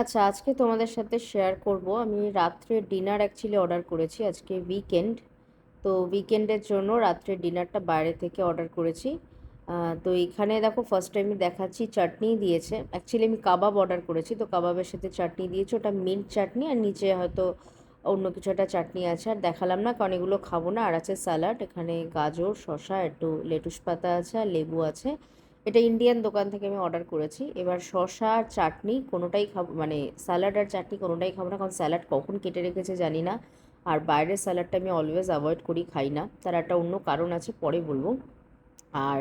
আচ্ছা আজকে তোমাদের সাথে শেয়ার করব। আমি রাত্রে ডিনার অ্যাকচুয়ালি অর্ডার করেছি, আজকে উইকেন্ড তো উইকেন্ডের জন্য রাত্রে ডিনারটা বাইরে থেকে অর্ডার করেছি। তো এখানে দেখো ফার্স্ট টাইমই দেখাচ্ছি, চাটনি দিয়েছে। অ্যাকচুয়ালি আমি কাবাব অর্ডার করেছি, তো কাবাবের সাথে চাটনি দিয়েছে। ওটা মিন্ট চাটনি আর নিচে হয়তো অন্য কিছু একটা চাটনি আছে। আর দেখালাম না, কারণ এগুলো খাব না। আর আছে স্যালাড এখানে গাজর, শসা, একটু লেটুস পাতা আছে আর লেবু আছে। এটা ইন্ডিয়ান দোকান থেকে আমি অর্ডার করেছি। এবার শসা আর চাটনি কোনোটাই খাব মানে স্যালাড আর চাটনি কোনোটাই খাব না, কারণ স্যালাড কখন কেটে রেখেছে জানি না। আর বাইরের স্যালাডটা আমি অলওয়েজ অ্যাভয়েড করি, খাই না। তার একটা অন্য কারণ আছে, পরে বলব। আর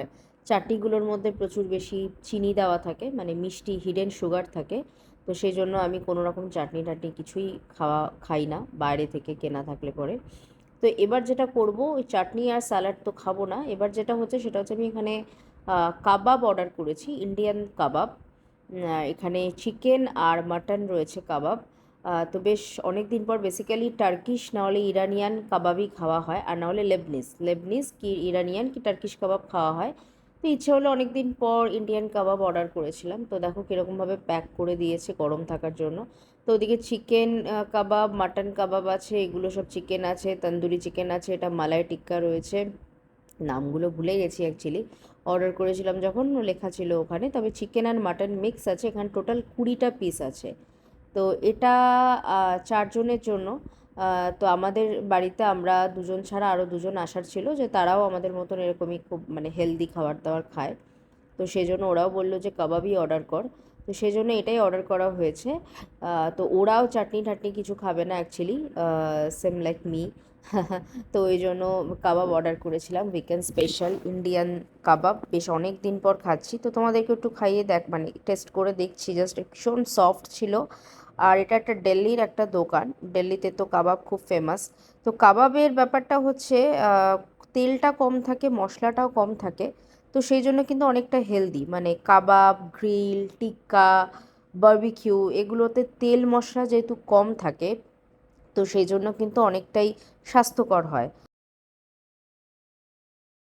চাটনিগুলোর মধ্যে প্রচুর বেশি চিনি দেওয়া থাকে মানে মিষ্টি হিডেন সুগার থাকে। তো সেই জন্য আমি কোনো রকম চাটনি টাটনি কিছুই খাওয়া, খাই না, বাইরে থেকে কেনা থাকলে পরে। তো এবার যেটা করব, ওই চাটনি আর স্যালাড তো খাব না। এবার যেটা হচ্ছে, সেটা হচ্ছে আমি এখানে কাবাব অর্ডার করেছি, ইন্ডিয়ান কাবাব। এখানে চিকেন আর মাটন রয়েছে কাবাব। তো বেশ অনেক দিন পর বেসিক্যালি টার্কিশ নাহলে ইরানিয়ান কাবাবই খাওয়া হয়, আর নাহলে লেবনিস লেবনিস কি ইরানিয়ান কি টার্কিশ কাবাব খাওয়া হয়? তো ইচ্ছে হলো অনেক দিন পর ইন্ডিয়ান কাবাব অর্ডার করেছিলাম। তো দেখো কীরকমভাবে প্যাক করে দিয়েছে গরম থাকার জন্য। তো ওদিকে চিকেন কাবাব, মাটন কাবাব আছে, এগুলো সব চিকেন আছে, তন্দুরি চিকেন আছে, এটা মালাই টিক্কা রয়েছে। নামগুলো ভুলে গেছি অ্যাকচুয়ালি অর্ডার করেছিলাম যখন লেখা ছিল ওখানে, তবে চিকেন অ্যান্ড মাটন মিক্স আছে, এখানে টোটাল কুড়িটা পিস আছে। তো এটা চারজনের জন্য। তো আমাদের বাড়িতে আমরা দুজন ছাড়া আরও দুজন আসার ছিল যে তারাও আমাদের মতন এরকমই খুব মানে হেলদি খাবার দাবার খায়। তো সেই জন্য ওরাও বলল যে, কাবাবই অর্ডার কর। তো সেই জন্য এটাই অর্ডার করা হয়েছে। তো ওরাও চাটনি টাটনি কিছু খাবে না অ্যাকচুয়ালি সেম লাইক মি তো ওই জন্য কাবাব অর্ডার করেছিলাম উইকেন্ড স্পেশাল ইন্ডিয়ান কাবাব। বেশ অনেক দিন পর খাচ্ছি, তো তোমাদেরকে একটু খাইয়ে দেখ মানে টেস্ট করে দেখছি জাস্ট ভীষণ সফট ছিল। আর এটা একটা দিল্লির একটা দোকান দিল্লিতে তো কাবাব খুব ফেমাস তো কাবাবের ব্যাপারটা হচ্ছে তেলটা কম থাকে, মশলাটাও কম থাকে। তো সেই জন্য কিন্তু অনেকটা হেলদি মানে কাবাব গ্রিল টিক্কা বারবিকিউ এগুলোতে তেল মশলা যেহেতু কম থাকে, তো সেই জন্য কিন্তু অনেকটাই স্বাস্থ্যকর হয়।